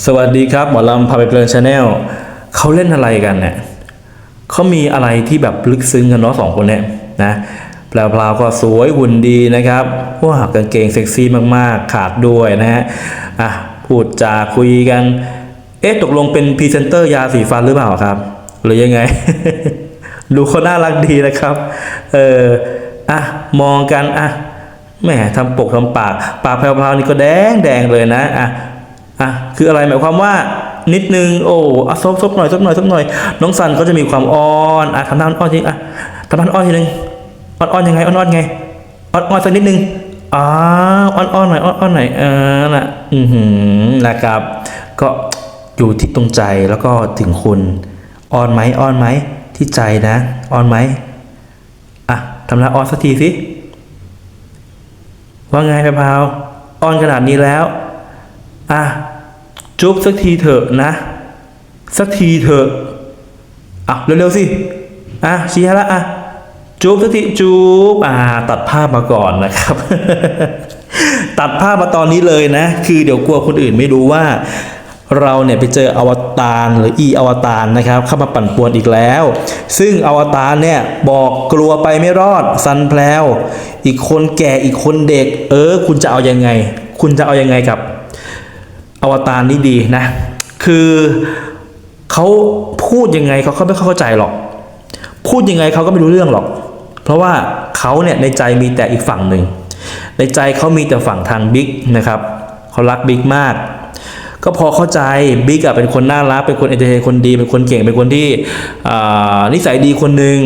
สวัสดีครับหมอลำพาไปเพลินชาแนลเขาเล่นอะไรกันเนี่ยเขามีอะไรที่แบบลึกซึ้งกันเนาะสองคนเนี่ยนะแปลวๆก็สวยหุ่นดีนะครับว่ากางเกงเซ็กซี่มากๆ ขาดด้วยนะฮะอะพูดจาคุยกัน เอ๊ะตกลงเป็นพรีเซนเตอร์ยาสีฟันหรือเปล่าครับ หรือยังไง ดูเขาน่ารักดีนะครับเอออะมองกันอะแหมทำปกทำปาก ปากแพรวๆนี่ก็แดงแดงเลยนะอะ อะคืออะไรหมายความว่านิดนึงโอ้อะซบซบหน่อยซบหน่อยซบหน่อยน้องสันเขาจะมีความอ้อนอะทำหน้าอ้อนทีอะทำหน้าอ้อนทีนึงอ้อนอ้อนยังไงอ้อนอ้อนไงอ้อนอ้อนสักนิดนึงอ่าอ้อนอ้อนหน่อยอ้อนอ้อนหน่อยเออน่ะอือหือนะครับ ก็อยู่ที่ตรงใจแล้วก็ถึงคุณอ้อนไหมอ้อนไหมที่ใจนะอ้อนไหมอะทำหน้าอ้อนสักทีสิว่าไงแพรพาวอ้อนขนาดนี้แล้วอะ จุ๊บสักทีเถอะนะ สักทีเถอะอะเร็วๆสิอะชี้ให้ละอะจุ๊บสักทีจุ๊บอ่าตัดภาพมาก่อนนะครับ ตัดภาพมาตอนนี้เลยนะ คือเดี๋ยวกลัวคนอื่นไม่รู้ว่าเราเนี่ยไปเจออวตารหรืออีอวตารนะครับ เข้ามาปั่นป่วนอีกแล้ว ซึ่งอวตารเนี่ยบอกกลัวไปไม่รอดซันแพลวอีกคนแก่อีกคนเด็ก เออ คุณจะเอายังไง คุณจะเอายังไงกับ อวตารนี่ดีนะ คือเขาพูดยังไงเขาก็ไม่เข้าใจหรอก พูดยังไงเขาก็ไม่รู้เรื่องหรอก เพราะว่าเขาเนี่ยในใจมีแต่อีกฝั่งหนึ่ง ในใจเขามีแต่ฝั่งทางบิ๊กนะครับเขารักบิ๊กมาก ก็พอเข้าใจบิ๊กอะเป็นคนน่ารักเป็นคนเอเตอร์เทนคนดีเป็นคนเก่งเป็นคนที่นิสัยดีคนหนึ่ง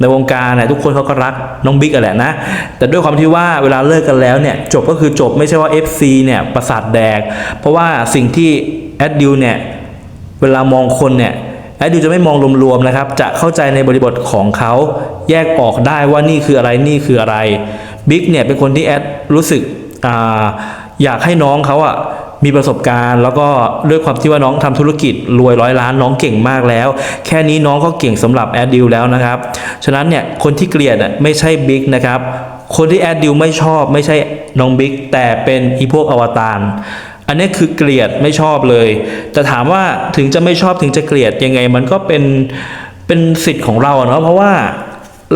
ในวงการเนี่ยทุกคนเขาก็รักน้องบิ๊กอะแหละนะ แต่ด้วยความที่ว่าเวลาเลิกกันแล้วเนี่ยจบก็คือจบไม่ใช่ว่า FC เนี่ยประสาทแดก เพราะว่าสิ่งที่แอดดิวเนี่ยเวลามองคนเนี่ยแอดดิวจะไม่มองรวมๆนะครับ จะเข้าใจในบริบทของเขาแยกออกได้ว่านี่คืออะไรนี่คืออะไรบิ๊กเนี่ยเป็นคนที่แอดรู้สึกออยากให้น้องเขาอะ มีประสบการณ์ แล้วก็ด้วยความที่ว่าน้องทำธุรกิจรวยร้อยล้านน้องเก่งมากแล้ว แค่นี้น้องก็เก่งสำหรับแอดดิวแล้วนะครับ ฉะนั้นเนี่ยคนที่เกลียดไม่ใช่บิ๊กนะครับ คนที่แอดดิวไม่ชอบไม่ใช่น้องบิ๊กแต่เป็นอีพวกอวตารอันนี้คือเกลียดไม่ชอบเลย แต่ถามว่าถึงจะไม่ชอบถึงจะเกลียดยังไง มันก็เป็นเป็นสิทธิ์ของเราเนาะเพราะว่า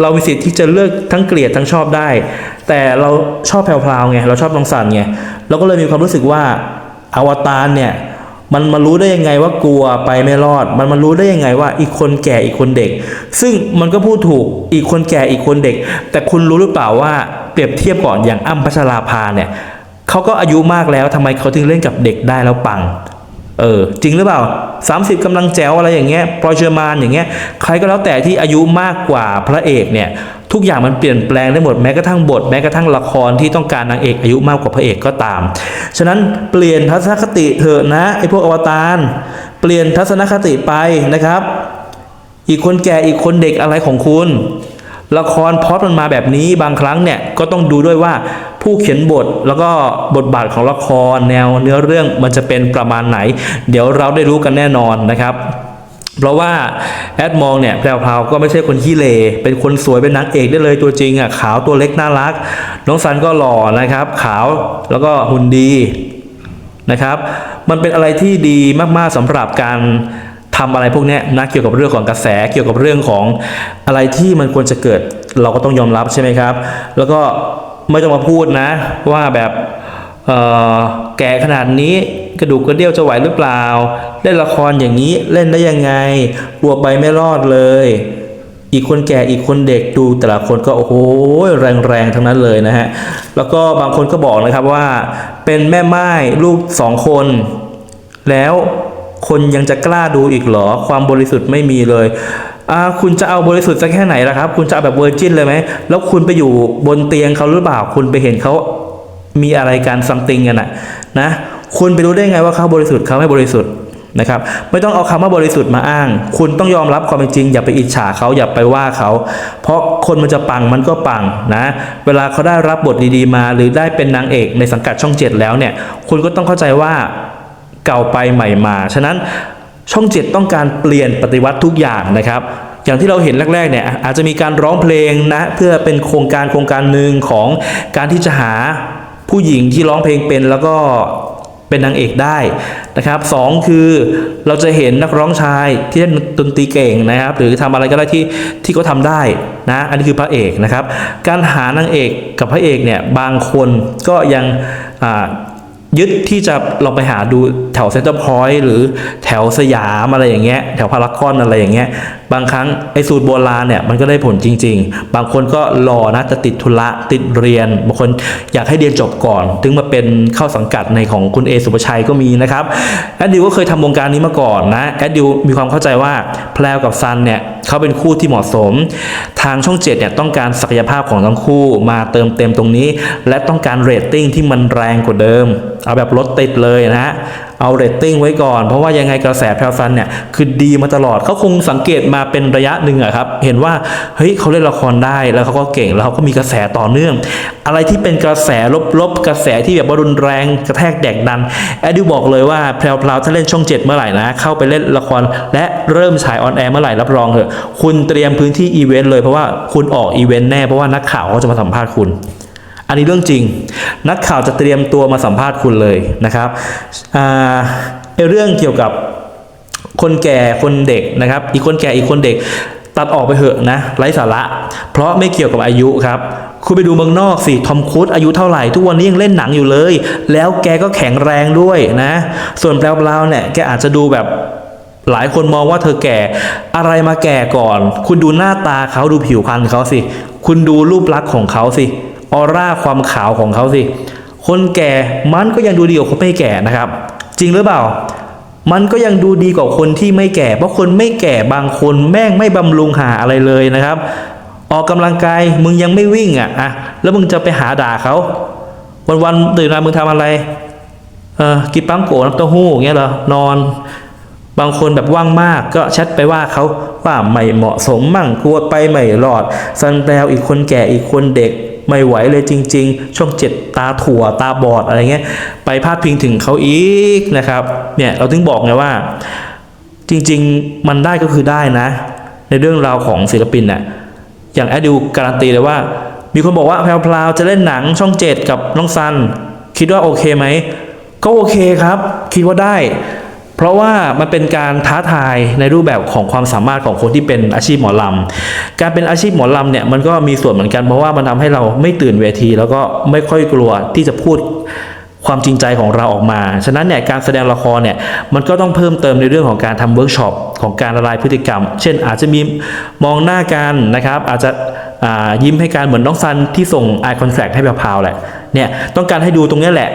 เรามีสิทธิ์ที่จะเลือกทั้งเกลียดทั้งชอบได้ แต่เราชอบแพรวๆไงเราชอบน้องสันไงเราก็เลยมีความรู้สึกว่า อวตารเนี่ยมันมารู้ได้ยังไงว่ากลัวไปไม่รอด มันมารู้ได้ยังไงว่าอีกคนแก่อีกคนเด็ก ซึ่งมันก็พูดถูกอีกคนแก่อีกคนเด็ก แต่คุณรู้หรือเปล่าว่าเปรียบเทียบก่อนอย่างอ้ำพัชราภาเนี่ยเขาก็อายุมากแล้วทำไมเขาถึงเล่นกับเด็กได้แล้วปัง เออจริงหรือเปล่า 30กำลังแจ๋วอะไรอย่างเงี้ยพลอยเชอร์มานอย่างเงี้ยใครก็แล้วแต่ที่อายุมากกว่าพระเอกเนี่ยทุกอย่างมันเปลี่ยนแปลงได้หมดแม้กระทั่งบท แม้กระทั่งละครที่ต้องการนางเอกอายุมากกว่าพระเอกก็ตาม ฉะนั้นเปลี่ยนทัศนคติเถอะนะไอ้พวกอวตารเปลี่ยนทัศนคติไปนะครับ อีกคนแก่อีกคนเด็กอะไรของคุณ ละครพอดมันมาแบบนี้บางครั้งเนี่ยก็ต้องดูด้วยว่าผู้เขียนบทแล้วก็บทบาทของละครแนวเนื้อเรื่องมันจะเป็นประมาณไหน เดี๋ยวเราได้รู้กันแน่นอนนะครับเพราะว่าแอดมองเนี่ยแพรวๆก็ไม่ใช่คนขี้เลเป็นคนสวยเป็นนางเอกได้เลยตัวจริงอะขาวตัวเล็กน่ารัก น้องซันก็หล่อนะครับ ขาวแล้วก็หุ่นดีนะครับ มันเป็นอะไรที่ดีมากๆสำหรับการ ทำอะไรพวกนี้นะเกี่ยวกับเรื่องของกระแสเกี่ยวกับเรื่องของอะไรที่มันควรจะเกิดเราก็ต้องยอมรับใช่ไหมครับ แล้วก็ไม่ต้องมาพูดนะ ว่าแบบแก่ขนาดนี้กระดูกกระเดี่ยวจะไหวหรือเปล่า เล่นละครอย่างนี้เล่นได้ยังไงกลัวไปไม่รอดเลย อีกคนแก่อีกคนเด็กดูแต่ละคนก็โอ้โหแรงๆทั้งนั้นเลยนะฮะแล้วก็บางคนก็บอกนะครับว่าเป็นแม่ไม้ลูกสองคน แล้ว คนยังจะกล้าดูอีกเหรอ ความบริสุทธิ์ไม่มีเลยคุณจะเอาบริสุทธิ์สักแค่ไหนล่ะครับ คุณจะเอาแบบเวอร์จินเลยไหม แล้วคุณไปอยู่บนเตียงเขาหรือเปล่า คุณไปเห็นเขามีอะไรกันซัมติงกันอะนะ คุณไปรู้ได้ไงว่าเขาบริสุทธิ์เขาไม่บริสุทธิ์นะครับไม่ต้องเอาคำว่าบริสุทธิ์มาอ้าง คุณต้องยอมรับความเป็นจริง อย่าไปอิจฉาเขาอย่าไปว่าเขา เพราะคนมันจะปังมันก็ปังนะ เวลาเขาได้รับบทดีๆมา หรือได้เป็นนางเอกในสังกัดช่องเจ็ดแล้วเนี่ย คุณก็ต้องเข้าใจว่า เก่าไปใหม่มา ฉะนั้นช่องเจ็ดต้องการเปลี่ยนปฏิวัติทุกอย่างนะครับอย่างที่เราเห็นแรกๆเนี่ยอาจจะมีการร้องเพลงนะเพื่อเป็นโครงการโครงการหนึ่งของการที่จะหาผู้หญิงที่ร้องเพลงเป็นแล้วก็เป็นนางเอกได้นะครับสองคือเราจะเห็นนักร้องชายที่เล่นดนตรีเก่งนะครับ หรือทำอะไรก็ได้ที่ที่เขาทำได้นะอันนี้คือพระเอกนะครับ การหานางเอกกับพระเอกเนี่ยบางคนก็ยัง ยึดที่จะลองไปหาดูแถวเซ็นเตอร์พอยต์หรือแถวสยามอะไรอย่างเงี้ยแถวพารากอนอะไรอย่างเงี้ยบางครั้งไอ้สูตรโบราณเนี่ยมันก็ได้ผลจริง ๆ บางคนก็รอนะจะติดธุระติดเรียน บางคนอยากให้เรียนจบก่อน ถึงมาเป็นเข้าสังกัดในของคุณเอสุปชัยก็มีนะครับแอดดิวก็เคยทำวงการนี้มาก่อนนะแอดดิวมีความเข้าใจว่าแพลวกับซันเนี่ย เขาเป็นคู่ที่เหมาะสม ทางช่องเจ็ดเนี่ยต้องการศักยภาพของทั้งคู่มาเติมเต็มตรงนี้ และต้องการเรตติ้งที่มันแรงกว่าเดิม เอาแบบรถติดเลยนะฮะเอาเรตติ้งไว้ก่อน เพราะว่ายังไงกระแสแพลซันเนี่ยคือดีมาตลอดเขาคงสังเกตมาเป็นระยะหนึ่งอะครับ เห็นว่าเฮ้ยเขาเล่นละครได้แล้วเขาก็เก่งแล้วเขาก็มีกระแสต่อเนื่อง อะไรที่เป็นกระแสลบๆ กระแสที่แบบรุนแรงกระแทกแดกดัน แอดดิวบอกเลยว่าแพลวพลาวถ้าเล่นช่องเจ็ดเมื่อไหร่นะ เข้าไปเล่นละครและเริ่มฉายออนแอร์เมื่อไหร่รับรองเถอะคุณเตรียมพื้นที่อีเวนต์เลยเพราะว่าคุณออกอีเวนต์แน่เพราะว่านักข่าวเขาจะมาสัมภาษณ์คุณ อันนี้เรื่องจริง นักข่าวจะเตรียมตัวมาสัมภาษณ์คุณเลยนะครับเรื่องเกี่ยวกับคนแก่คนเด็กนะครับ อีกคนแก่อีกคนเด็กตัดออกไปเหอะนะไร้สาระ เพราะไม่เกี่ยวกับอายุครับคุณไปดูเมืองนอกสิทอมครูซอายุเท่าไหร่ทุกวันนี้ยังเล่นหนังอยู่เลย แล้วแกก็แข็งแรงด้วยนะ ส่วนแปลวๆเนี่ยแกอาจจะดูแบบ หลายคนมองว่าเธอแก่ อะไรมาแก่ก่อน คุณดูหน้าตาเขาดูผิวพรรณเขาสิ คุณดูรูปลักษณ์ของเขาสิ ออร่าความขาวของเขาสิ คนแก่มันก็ยังดูดีกว่าคนไม่แก่นะครับ จริงหรือเปล่า มันก็ยังดูดีกว่าคนที่ไม่แก่ เพราะคนไม่แก่บางคนแม่งไม่บำรุงหาอะไรเลยนะครับ ออกกำลังกายมึงยังไม่วิ่งอะอะแล้วมึงจะไปหาด่าเขาวันๆตื่นมามึงทำอะไรเออกินปั๊มโกน้ำเต้าหู้อย่างเงี้ยเหรอนอน บางคนแบบว่างมากก็แชทไปว่าเขาว่าไม่เหมาะสมมั่งกลัวไปไม่รอดซันแปลวอีกคนแก่อีกคนเด็กไม่ไหวเลยจริง ๆ ช่องเจ็ดตาถั่วตาบอดอะไรเงี้ย ไปพาดพิงถึงเขาอีกนะครับ เนี่ยเราถึงบอกไงว่า จริง ๆ มันได้ก็คือได้นะ ในเรื่องราวของศิลปินน่ะอย่างแอดดิวการันตีเลยว่า มีคนบอกว่าแพรวพราจะเล่นหนังช่องเจ็ดกับน้องซัน คิดว่าโอเคไหม ก็โอเคครับ คิดว่าได้ เพราะว่ามันเป็นการท้าทายในรูปแบบของความสามารถของคนที่เป็นอาชีพหมอลำการเป็นอาชีพหมอลำเนี่ยมันก็มีส่วนเหมือนกันเพราะว่ามันทำให้เราไม่ตื่นเวที แล้วก็ไม่ค่อยกลัวที่จะพูดความจริงใจของเราออกมา ฉะนั้นเนี่ยการแสดงละครเนี่ยมันก็ต้องเพิ่มเติมในเรื่องของการทำเวิร์กช็อปของการละลายพฤติกรรม เช่นอาจจะมีมองหน้ากันนะครับ อาจจะยิ้มให้การเหมือนน้องซันที่ส่ง eye contact ให้พาวๆแหละเนี่ยต้องการให้ดูตรงเนี้ยแหละ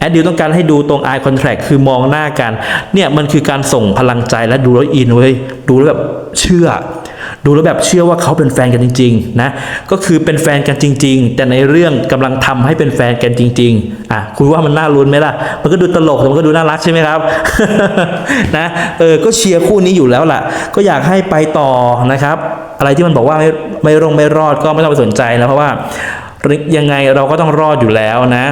แอดดิวต้องการให้ดูตรง eye contact คือมองหน้ากัน เนี่ยมันคือการส่งพลังใจและดูแล้วอินเว้ยดูแล้วแบบเชื่อ ดูแล้วแบบเชื่อว่าเขาเป็นแฟนกันจริง ๆ นะ ก็คือเป็นแฟนกันจริง ๆ แต่ในเรื่องกำลังทำให้เป็นแฟนกันจริง ๆ อะคุณว่ามันน่าลุ้นไหมล่ะ มันก็ดูตลกแต่มันก็ดูน่ารักใช่ไหมครับ นะ เออ ก็เชียร์คู่นี้อยู่แล้วล่ะ ก็อยากให้ไปต่อนะครับ อะไรที่มันบอกว่าไม่ไม่รงไม่รอดก็ไม่ต้องไปสนใจแล้วเพราะว่ายังไงเราก็ต้องรอดอยู่แล้วนะ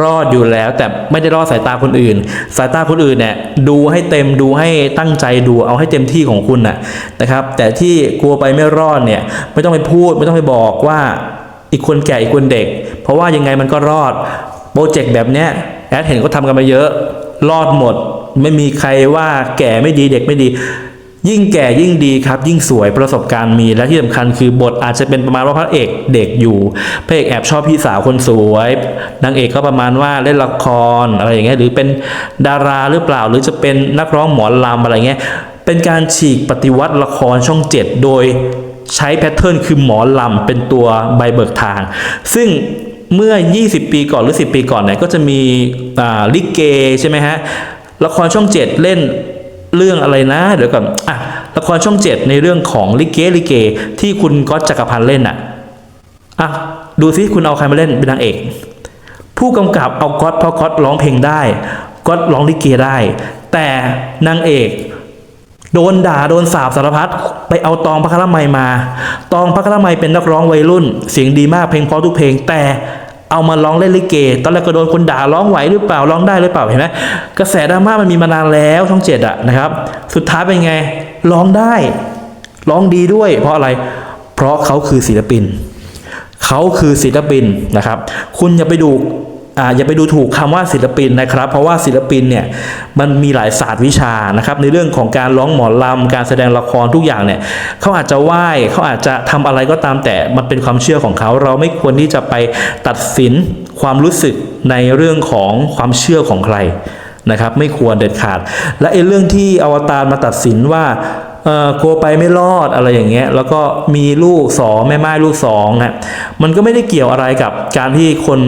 รอดอยู่แล้วแต่ไม่ได้รอดสายตาคนอื่น สายตาคนอื่นเนี่ยดูให้เต็มดูให้ตั้งใจดูเอาให้เต็มที่ของคุณน่ะนะครับ แต่ที่กลัวไปไม่รอดเนี่ยไม่ต้องไปพูดไม่ต้องไปบอกว่าอีกคนแก่อีกคนเด็ก เพราะว่ายังไงมันก็รอดโปรเจกต์แบบเนี้ยแอดเห็นเขาทำกันมาเยอะรอดหมด ไม่มีใครว่าแก่ไม่ดีเด็กไม่ดี ยิ่งแก่ยิ่งดีครับ ยิ่งสวยประสบการณ์มีและที่สำคัญคือบทอาจจะเป็นประมาณว่าพระเอกเด็กอยู่พระเอกแอบชอบพี่สาวคนสวยนางเอกก็ประมาณว่าเล่นละครอะไรอย่างเงี้ยหรือเป็นดาราหรือเปล่า หรือจะเป็นนักร้องหมอลำอะไรเงี้ยเป็นการฉีกปฏิวัติละครช่องเจ็ดโดยใช้แพทเทิร์นคือหมอลำเป็นตัวใบเบิกทาง ซึ่งเมื่อ 20 ปีก่อนหรือ 10 ปีก่อนเนี่ยก็จะมีลิเกใช่ไหมฮะละครช่อง 7 เล่น เรื่องอะไรนะ เดี๋ยวก่อนอะละครช่อง7ในเรื่องของลิเกลิเก ที่คุณก๊อตจักรพันธ์เล่นอะอะดูซิคุณเอาใครมาเล่นเป็นนางเอก ผู้กำกับเอาก๊อตเพราะก๊อตร้องเพลงได้ก๊อตร้องลิเกได้ แต่นางเอกโดนด่าโดนสาบสารพัดไปเอาตองพระคละไมยมา ตองพระคละไมยเป็นนักร้องวัยรุ่น เสียงดีมากเพลงเพราะทุกเพลงแต่ เอามาร้องเล่นลิเก ตอนแรกก็โดนคนด่าร้องไหวหรือเปล่าร้องได้หรือเปล่าเห็นไหมกระแสดราม่ามันมีมานานแล้วช่องเจ็ดอะนะครับ สุดท้ายเป็นไงร้องได้ ร้องดีด้วย เพราะอะไร เพราะเขาคือศิลปิน เขาคือศิลปินนะครับ คุณอย่าไปดู อ่าอย่าไปดูถูกคำว่าศิลปินนะครับ เพราะว่าศิลปินเนี่ยมันมีหลายศาสตร์วิชานะครับ ในเรื่องของการร้องหมอลำการแสดงละครทุกอย่างเนี่ยเขาอาจจะไหว้เขาอาจจะทำอะไรก็ตามแต่มันเป็นความเชื่อของเขา เราไม่ควรที่จะไปตัดสินความรู้สึกในเรื่องของความเชื่อของใครนะครับ ไม่ควรเด็ดขาด และไอ้เรื่องที่อวตารมาตัดสินว่า กลัวไปไม่รอดอะไรอย่างเงี้ยแล้วก็มีลูกสองแม่ไม้ลูกสองนะมันก็ไม่ได้เกี่ยวอะไรกับการที่คน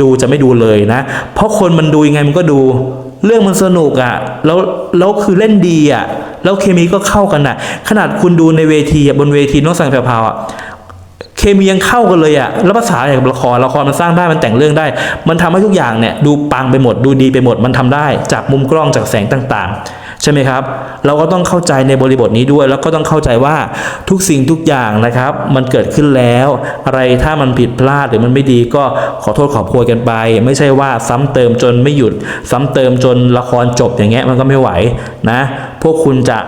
ดูจะไม่ดูเลยนะ เพราะคนมันดูยังไงมันก็ดู เรื่องมันสนุกอะ่ะแล้วแล้วคือเล่นดีอะ่ะแล้วเคมีก็เข้ากันอะ ขนาดคุณดูในเวทีบนเวทีน้องสังแพรวๆอะเคมียังเข้ากันเลยอะแล้วภาษาอย่างละครละครมันสร้างได้มันแต่งเรื่องได้ มันทำให้ทุกอย่างเนี่ยดูปังไปหมดดูดีไปหมดมันทำได้จากมุมกล้องจากแสงต่าง ๆ ใช่ไหมครับ เราก็ต้องเข้าใจในบริบทนี้ด้วย แล้วก็ต้องเข้าใจว่าทุกสิ่งทุกอย่างนะครับ มันเกิดขึ้นแล้ว อะไรถ้ามันผิดพลาดหรือมันไม่ดีก็ขอโทษขอโพยกันไป ไม่ใช่ว่าซ้ำเติมจนไม่หยุด ซ้ำเติมจนละครจบอย่างเงี้ยมันก็ไม่ไหวนะ พวกคุณจะ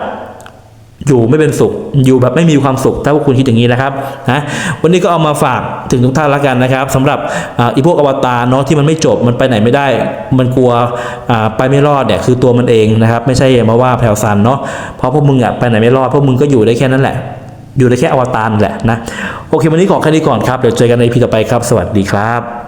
อยู่ไม่เป็นสุข อยู่แบบไม่มีความสุข ถ้าพวกคุณคิดอย่างนี้นะครับนะวันนี้ก็เอามาฝากถึงทุกท่านละกันนะครับสำหรับอ,อีพวกอวตารเนาะที่มันไม่จบมันไปไหนไม่ได้ มันกลัวไปไม่รอดเนี่ยคือตัวมันเองนะครับ ไม่ใช่มาว่าแพรวซันเนาะเพราะพวกมึงอะไปไหนไม่รอดพวกมึงก็อยู่ได้แค่นั้นแหละ อยู่ได้แค่อวตารแหละนะโอเควันนี้ขอแค่นี้ก่อนครับเดี๋ยวเจอกันในพีต่อไปครับ สวัสดีครับ